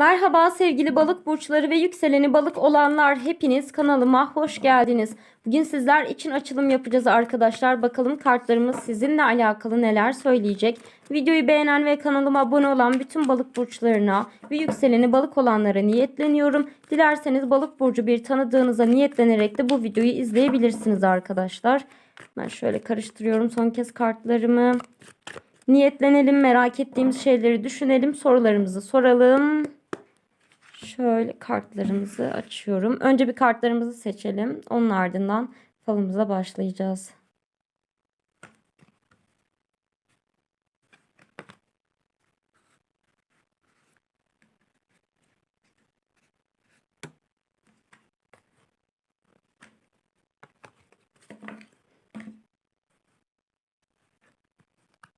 Merhaba sevgili balık burçları ve yükseleni balık olanlar hepiniz kanalıma hoş geldiniz. Bugün sizler için açılım yapacağız arkadaşlar. Bakalım kartlarımız sizinle alakalı neler söyleyecek. Videoyu beğenen ve kanalıma abone olan bütün balık burçlarına ve yükseleni balık olanlara niyetleniyorum. Dilerseniz balık burcu bir tanıdığınıza niyetlenerek de bu videoyu izleyebilirsiniz arkadaşlar. Ben şöyle karıştırıyorum son kez kartlarımı. Niyetlenelim, merak ettiğimiz şeyleri düşünelim, sorularımızı soralım. Şöyle kartlarımızı açıyorum. Önce bir kartlarımızı seçelim. Onun ardından falımıza başlayacağız.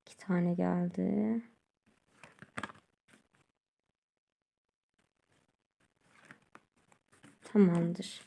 İki tane geldi. Tamamdır.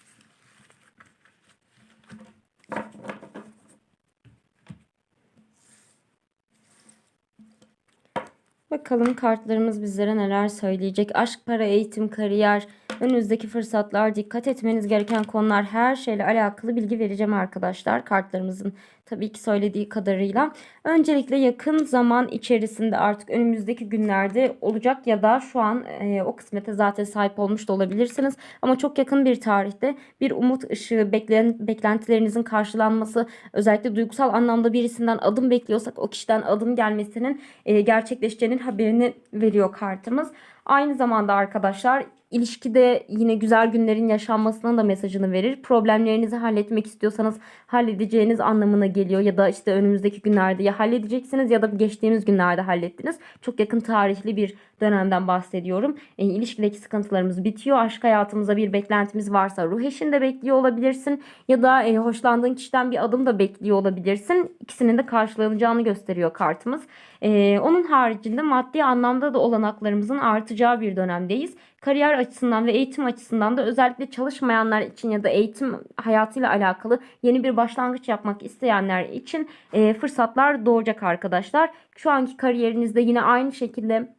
Bakalım kartlarımız bizlere neler söyleyecek. Aşk, para, eğitim, kariyer, önünüzdeki fırsatlar, dikkat etmeniz gereken konular her şeyle alakalı bilgi vereceğim arkadaşlar. Kartlarımızın tabii ki söylediği kadarıyla. Öncelikle yakın zaman içerisinde artık önümüzdeki günlerde olacak ya da şu an e, o kısmete zaten sahip olmuş da olabilirsiniz. Ama çok yakın bir tarihte bir umut ışığı, beklen, beklentilerinizin karşılanması, özellikle duygusal anlamda birisinden adım bekliyorsak o kişiden adım gelmesinin e, gerçekleşeceğinin haberini veriyor kartımız. Aynı zamanda arkadaşlar ilişkide yine güzel günlerin yaşanmasına da mesajını verir. Problemlerinizi halletmek istiyorsanız halledeceğiniz anlamına geliyor ya da işte önümüzdeki günlerde ya halledeceksiniz ya da geçtiğimiz günlerde hallettiniz. Çok yakın tarihli bir dönemden bahsediyorum. E, ilişkideki sıkıntılarımız bitiyor. Aşk hayatımıza bir beklentimiz varsa ruh eşinde bekliyor olabilirsin ya da e, hoşlandığın kişiden bir adım da bekliyor olabilirsin. İkisinin de karşılanacağını gösteriyor kartımız. E, onun haricinde maddi anlamda da olanaklarımızın artacağı bir dönemdeyiz. Kariyer açısından ve eğitim açısından da özellikle çalışmayanlar için ya da eğitim hayatıyla alakalı yeni bir başlangıç yapmak isteyenler için e, fırsatlar doğacak arkadaşlar. Şu anki kariyerinizde yine aynı şekilde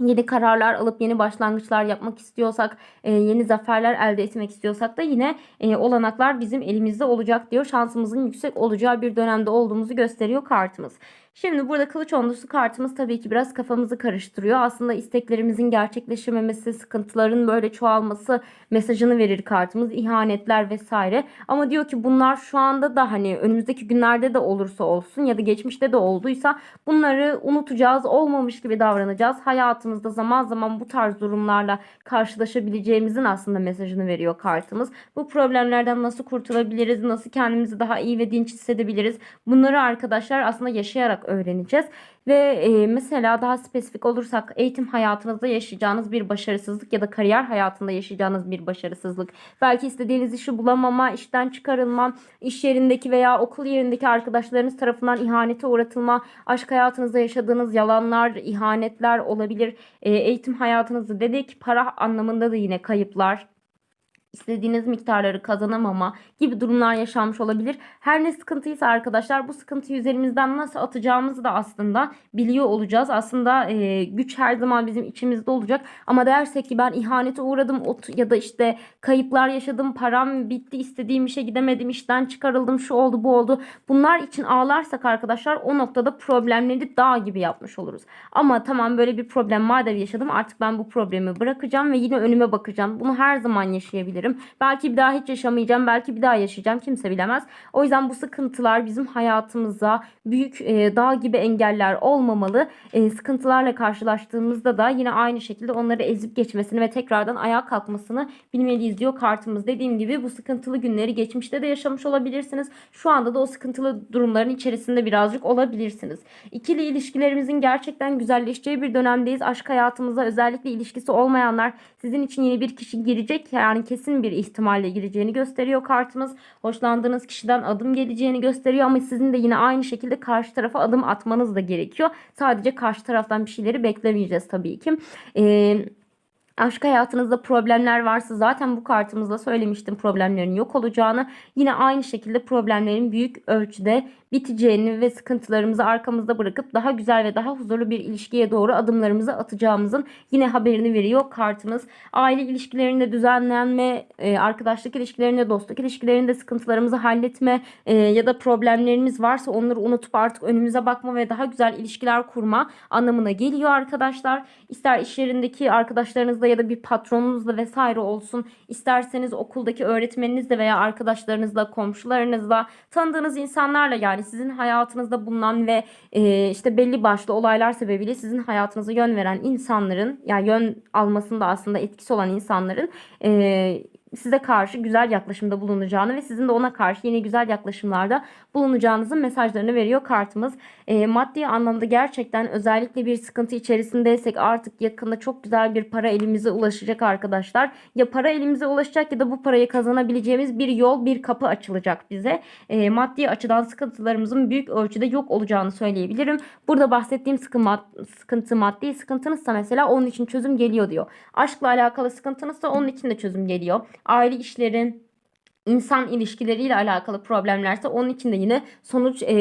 yeni kararlar alıp yeni başlangıçlar yapmak istiyorsak, e, yeni zaferler elde etmek istiyorsak da yine e, olanaklar bizim elimizde olacak diyor. Şansımızın yüksek olacağı bir dönemde olduğumuzu gösteriyor kartımız. Şimdi burada kılıç onlusu kartımız tabii ki biraz kafamızı karıştırıyor. Aslında isteklerimizin gerçekleşememesi, sıkıntıların böyle çoğalması mesajını verir kartımız. ihanetler vesaire. Ama diyor ki bunlar şu anda da hani önümüzdeki günlerde de olursa olsun ya da geçmişte de olduysa bunları unutacağız, olmamış gibi davranacağız. Hayatımızda zaman zaman bu tarz durumlarla karşılaşabileceğimizin aslında mesajını veriyor kartımız. Bu problemlerden nasıl kurtulabiliriz, nasıl kendimizi daha iyi ve dinç hissedebiliriz? Bunları arkadaşlar aslında yaşayarak öğreneceğiz. Ve e, mesela daha spesifik olursak eğitim hayatınızda yaşayacağınız bir başarısızlık ya da kariyer hayatında yaşayacağınız bir başarısızlık. Belki istediğiniz işi bulamama, işten çıkarılma, iş yerindeki veya okul yerindeki arkadaşlarınız tarafından ihanete uğratılma, aşk hayatınızda yaşadığınız yalanlar, ihanetler olabilir. E, eğitim hayatınızda dedik para anlamında da yine kayıplar istediğiniz miktarları kazanamama gibi durumlar yaşanmış olabilir. Her ne sıkıntıysa arkadaşlar bu sıkıntıyı üzerimizden nasıl atacağımızı da aslında biliyor olacağız. Aslında e, güç her zaman bizim içimizde olacak. Ama dersek ki ben ihanete uğradım ya da işte kayıplar yaşadım, param bitti, istediğim işe gidemedim, işten çıkarıldım, şu oldu, bu oldu. Bunlar için ağlarsak arkadaşlar o noktada problemleri dağ gibi yapmış oluruz. Ama tamam böyle bir problem madem yaşadım artık ben bu problemi bırakacağım ve yine önüme bakacağım. Bunu her zaman yaşayabilirim yaşayabilirim. Belki bir daha hiç yaşamayacağım. Belki bir daha yaşayacağım. Kimse bilemez. O yüzden bu sıkıntılar bizim hayatımıza büyük e, dağ gibi engeller olmamalı. E, sıkıntılarla karşılaştığımızda da yine aynı şekilde onları ezip geçmesini ve tekrardan ayağa kalkmasını bilmeliyiz diyor kartımız. Dediğim gibi bu sıkıntılı günleri geçmişte de yaşamış olabilirsiniz. Şu anda da o sıkıntılı durumların içerisinde birazcık olabilirsiniz. İkili ilişkilerimizin gerçekten güzelleşeceği bir dönemdeyiz. Aşk hayatımıza özellikle ilişkisi olmayanlar sizin için yeni bir kişi girecek. Yani kesin bir ihtimalle gireceğini gösteriyor kartımız. Hoşlandığınız kişiden adım geleceğini gösteriyor ama sizin de yine aynı şekilde karşı tarafa adım atmanız da gerekiyor. Sadece karşı taraftan bir şeyleri beklemeyeceğiz tabii ki. Eee Aşk hayatınızda problemler varsa zaten bu kartımızla söylemiştim problemlerin yok olacağını. Yine aynı şekilde problemlerin büyük ölçüde biteceğini ve sıkıntılarımızı arkamızda bırakıp daha güzel ve daha huzurlu bir ilişkiye doğru adımlarımızı atacağımızın yine haberini veriyor kartımız. Aile ilişkilerinde düzenlenme, e, arkadaşlık ilişkilerinde, dostluk ilişkilerinde sıkıntılarımızı halletme e, ya da problemlerimiz varsa onları unutup artık önümüze bakma ve daha güzel ilişkiler kurma anlamına geliyor arkadaşlar. İster iş yerindeki arkadaşlarınızla ya da bir patronunuzla vesaire olsun. İsterseniz okuldaki öğretmeninizle veya arkadaşlarınızla, komşularınızla, tanıdığınız insanlarla yani sizin hayatınızda bulunan ve e, işte belli başlı olaylar sebebiyle sizin hayatınıza yön veren insanların yani yön almasında aslında etkisi olan insanların e, size karşı güzel yaklaşımda bulunacağını ve sizin de ona karşı yine güzel yaklaşımlarda bulunacağınızın mesajlarını veriyor kartımız. E, maddi anlamda gerçekten özellikle bir sıkıntı içerisindeysek artık yakında çok güzel bir para elimize ulaşacak arkadaşlar. Ya para elimize ulaşacak ya da bu parayı kazanabileceğimiz bir yol, bir kapı açılacak bize. E, maddi açıdan sıkıntılarımızın büyük ölçüde yok olacağını söyleyebilirim. Burada bahsettiğim sıkıntı, maddi sıkıntınızsa mesela onun için çözüm geliyor diyor. Aşkla alakalı sıkıntınızsa onun için de çözüm geliyor. Aile işlerin, insan ilişkileriyle alakalı problemlerse onun için de yine sonuç e,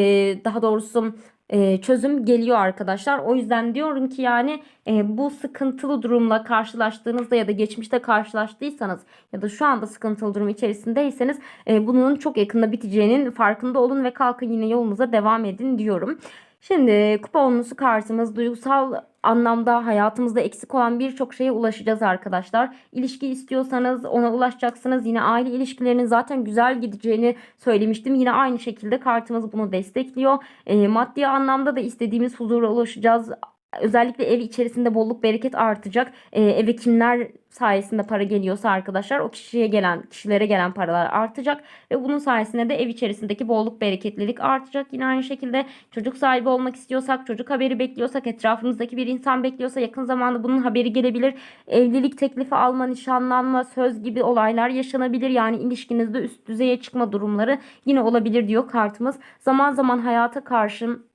daha doğrusu e, çözüm geliyor arkadaşlar. O yüzden diyorum ki yani e, bu sıkıntılı durumla karşılaştığınızda ya da geçmişte karşılaştıysanız ya da şu anda sıkıntılı durum içerisindeyseniz e, bunun çok yakında biteceğinin farkında olun ve kalkın yine yolunuza devam edin diyorum. Şimdi kupa onlusu kartımız duygusal anlamda hayatımızda eksik olan birçok şeye ulaşacağız arkadaşlar. İlişki istiyorsanız ona ulaşacaksınız. Yine aile ilişkilerinin zaten güzel gideceğini söylemiştim. Yine aynı şekilde kartımız bunu destekliyor. E, maddi anlamda da istediğimiz huzura ulaşacağız. Özellikle ev içerisinde bolluk bereket artacak. E, eve kimler sayesinde para geliyorsa arkadaşlar o kişiye gelen kişilere gelen paralar artacak ve bunun sayesinde de ev içerisindeki bolluk bereketlilik artacak. Yine aynı şekilde çocuk sahibi olmak istiyorsak, çocuk haberi bekliyorsak, etrafımızdaki bir insan bekliyorsa yakın zamanda bunun haberi gelebilir. Evlilik teklifi alma, nişanlanma, söz gibi olaylar yaşanabilir. Yani ilişkinizde üst düzeye çıkma durumları yine olabilir diyor kartımız. Zaman zaman hayata karşı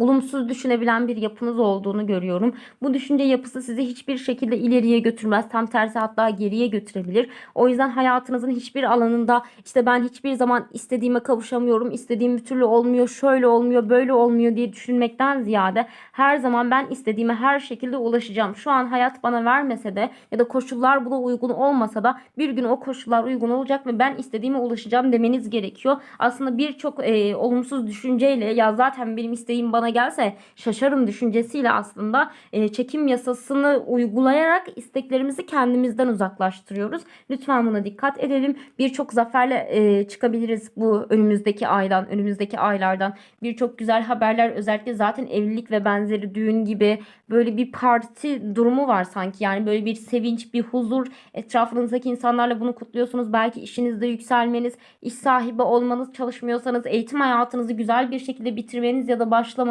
olumsuz düşünebilen bir yapınız olduğunu görüyorum. Bu düşünce yapısı sizi hiçbir şekilde ileriye götürmez. Tam tersi hatta geriye götürebilir. O yüzden hayatınızın hiçbir alanında işte ben hiçbir zaman istediğime kavuşamıyorum, istediğim bir türlü olmuyor, şöyle olmuyor, böyle olmuyor diye düşünmekten ziyade her zaman ben istediğime her şekilde ulaşacağım. Şu an hayat bana vermese de ya da koşullar buna uygun olmasa da bir gün o koşullar uygun olacak ve ben istediğime ulaşacağım demeniz gerekiyor. Aslında birçok e, olumsuz düşünceyle ya zaten benim isteğim bana gelse şaşarım düşüncesiyle aslında e, çekim yasasını uygulayarak isteklerimizi kendimizden uzaklaştırıyoruz. Lütfen buna dikkat edelim. Birçok zaferle e, çıkabiliriz bu önümüzdeki aydan, önümüzdeki aylardan. Birçok güzel haberler özellikle zaten evlilik ve benzeri düğün gibi böyle bir parti durumu var sanki. Yani böyle bir sevinç, bir huzur. Etrafınızdaki insanlarla bunu kutluyorsunuz. Belki işinizde yükselmeniz, iş sahibi olmanız, çalışmıyorsanız eğitim hayatınızı güzel bir şekilde bitirmeniz ya da başlamanız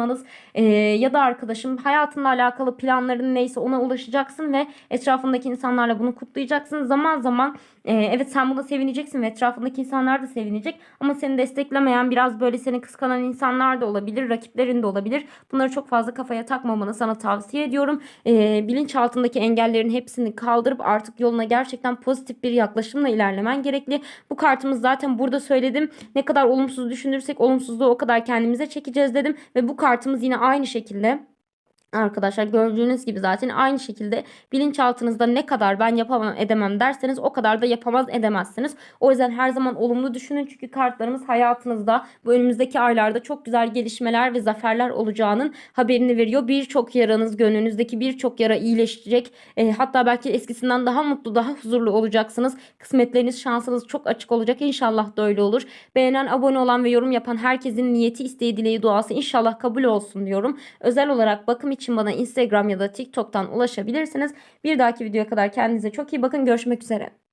e, ya da arkadaşım hayatınla alakalı planların neyse ona ulaşacaksın ve etrafındaki insanlarla bunu kutlayacaksın. Zaman zaman e, evet sen buna sevineceksin ve etrafındaki insanlar da sevinecek ama seni desteklemeyen biraz böyle seni kıskanan insanlar da olabilir, rakiplerin de olabilir. Bunları çok fazla kafaya takmamanı sana tavsiye ediyorum. E, bilinçaltındaki engellerin hepsini kaldırıp artık yoluna gerçekten pozitif bir yaklaşımla ilerlemen gerekli. Bu kartımız zaten burada söyledim. Ne kadar olumsuz düşünürsek olumsuzluğu o kadar kendimize çekeceğiz dedim ve bu kartımız yine aynı şekilde Arkadaşlar gördüğünüz gibi zaten aynı şekilde bilinçaltınızda ne kadar ben yapamam edemem derseniz o kadar da yapamaz edemezsiniz. O yüzden her zaman olumlu düşünün çünkü kartlarımız hayatınızda bu önümüzdeki aylarda çok güzel gelişmeler ve zaferler olacağının haberini veriyor. Birçok yaranız gönlünüzdeki birçok yara iyileşecek. E, hatta belki eskisinden daha mutlu daha huzurlu olacaksınız. Kısmetleriniz şansınız çok açık olacak. İnşallah da öyle olur. Beğenen abone olan ve yorum yapan herkesin niyeti isteği dileği duası inşallah kabul olsun diyorum. Özel olarak bakım için bana Instagram ya da TikTok'tan ulaşabilirsiniz. Bir dahaki videoya kadar kendinize çok iyi bakın. Görüşmek üzere.